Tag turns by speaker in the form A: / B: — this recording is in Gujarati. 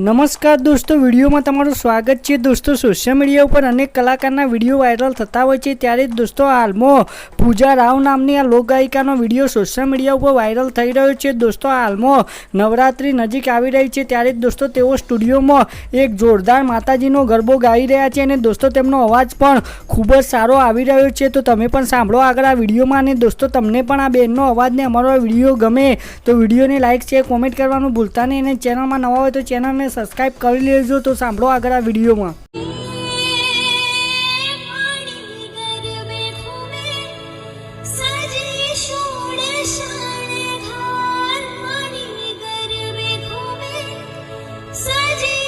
A: નમસ્કાર દોસ્તો, વિડીયોમાં તમારું સ્વાગત છે. દોસ્તો સોશિયલ મીડિયા ઉપર અનેક કલાકારના વીડિયો વાયરલ થતા હોય છે. ત્યારે દોસ્તો, હાલમાં પૂજા રાવ નામની આ લોકગાયિકાનો વીડિયો સોશિયલ મીડિયા ઉપર વાયરલ થઈ રહ્યો છે. દોસ્તો, હાલમાં નવરાત્રિ નજીક આવી રહી છે. ત્યારે દોસ્તો, તેઓ સ્ટુડિયોમાં એક જોરદાર માતાજીનો ગરબો ગાઈ રહ્યા છે અને દોસ્તો, તેમનો અવાજ પણ ખૂબ જ સારો આવી રહ્યો છે. તો તમે પણ સાંભળો આગળ આ વિડીયોમાં અને દોસ્તો, તમને પણ આ બેનનો અવાજને અમારો વીડિયો ગમે તો વિડીયોને લાઇક શેર કોમેન્ટ કરવાનું ભૂલતા નહીં અને ચેનલમાં નવા હોય તો ચેનલને સબસ્ક્રાઈબ કરી લેજો તો સાંભળો આગળ આ વિડીયોમાં.
B: પાણી